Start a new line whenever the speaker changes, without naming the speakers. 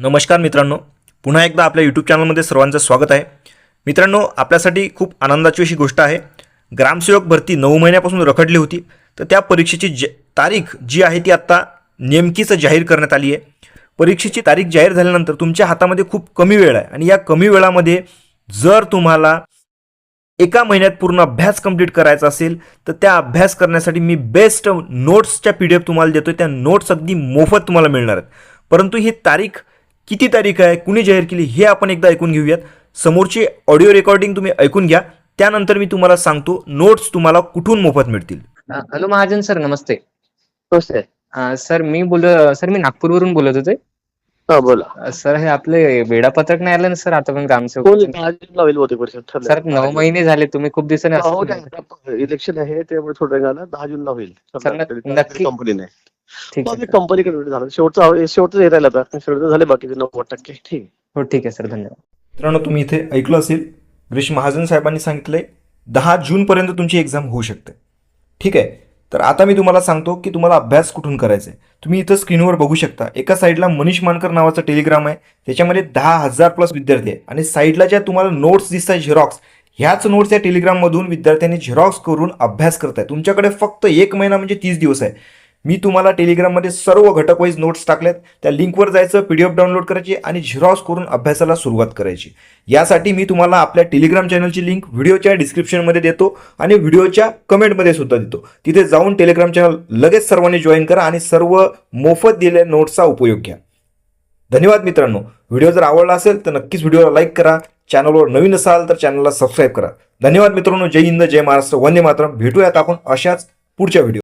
नमस्कार मित्रांनो. पुन्हा एकदा आपल्या यूट्यूब चॅनलमध्ये सर्वांचं स्वागत आहे. मित्रांनो आपल्यासाठी खूप आनंदाची अशी गोष्ट आहे. ग्रामसेवक भरती नऊ महिन्यापासून रखडली होती. तर त्या परीक्षेची ज तारीख जी आहे ती आत्ता नेमकीच जाहीर करण्यात आली आहे. परीक्षेची तारीख जाहीर झाल्यानंतर तुमच्या हातामध्ये खूप कमी वेळ आहे. आणि या कमी वेळामध्ये जर तुम्हाला एका महिन्यात पूर्ण अभ्यास कंप्लीट करायचा असेल तर त्या अभ्यास करण्यासाठी मी बेस्ट नोट्सच्या पी डी एफ तुम्हाला देतो त्या नोट्स अगदी मोफत तुम्हाला मिळणार आहेत. परंतु ही तारीख किती तारीख आहे कुणी जाहीर केली हे आपण एकदा ऐकून घेऊयात. समोरची ऑडिओ रेकॉर्डिंग तुम्ही ऐकून घ्या. त्यानंतर मी तुम्हाला सांगतो नोट्स तुम्हाला कुठून मोफत मिळतील.
हॅलो महाजन सर नमस्ते.
हो सर.
अ, सर मी बोल सर मी नागपूरवरून बोलत होते.
हा बोला.
अ, सर हे आपले वेळापत्रक नाही आलं ना सर? आता पण
कोण
ग्रामसेवक
बहुतेक.
सर नऊ महिने झाले तुम्ही खूप दिवसांनी
हो
असं-
इलेक्शन आहे त्यामुळे थोडं झालं दहा जूनला होईल
सर, नक्की-
कंपनी नाही
ठीक आहे.
कंपनीकडे झालं. शेवटचं शेवटचं राहिलं आता. शेवटचं झाले बाकीचे नव्वद टक्के. ठीक.
हो ठीक आहे सर. धन्यवाद.
मित्रांनो तुम्ही इथे ऐकलं असेल गिरीश महाजन साहेबांनी सांगितलंय दहा जूनपर्यंत तुमची एक्झाम होऊ शकते. ठीक आहे? तर आता मी तुम्हाला सांगतो की तुम्हाला अभ्यास कुठून करायचा आहे तुम्ही इथं स्क्रीनवर बघू शकता. एका साईडला मनीष मानकर नावाचा टेलिग्राम आहे. त्याच्यामध्ये दहा हजार प्लस विद्यार्थी आहे आणि साईडला ज्या तुम्हाला नोट्स दिसत आहे झेरॉक्स ह्याच नोट्स या टेलिग्राममधून विद्यार्थ्यांनी झेरॉक्स करून अभ्यास करत आहे तुमच्याकडे फक्त एक महिना म्हणजे तीस दिवस आहे. मी तुम्हाला टेलिग्राममध्ये सर्व घटक वाईज नोट्स टाकल्यात त्या लिंकवर जायचं पी डी एफ डाउनलोड करायची आणि झेरॉक्स करून अभ्यासाला सुरुवात करायची. यासाठी मी तुम्हाला आपल्या टेलिग्राम चॅनलची लिंक व्हिडिओच्या डिस्क्रिप्शनमध्ये देतो आणि व्हिडिओच्या कमेंटमध्ये सुद्धा देतो. तिथे जाऊन टेलिग्राम चॅनल लगेच सर्वांनी जॉईन करा आणि सर्व मोफत दिलेल्या नोट्सचा उपयोग घ्या. धन्यवाद मित्रांनो. व्हिडिओ जर आवडला असेल तर नक्कीच व्हिडिओला लाईक करा. चॅनलवर नवीन असाल तर चॅनलला सबस्क्राईब करा. धन्यवाद मित्रांनो. जय हिंद जय महाराष्ट्र. वंदे मातरम. भेटूयात आपण अशाच पुढच्या व्हिडिओ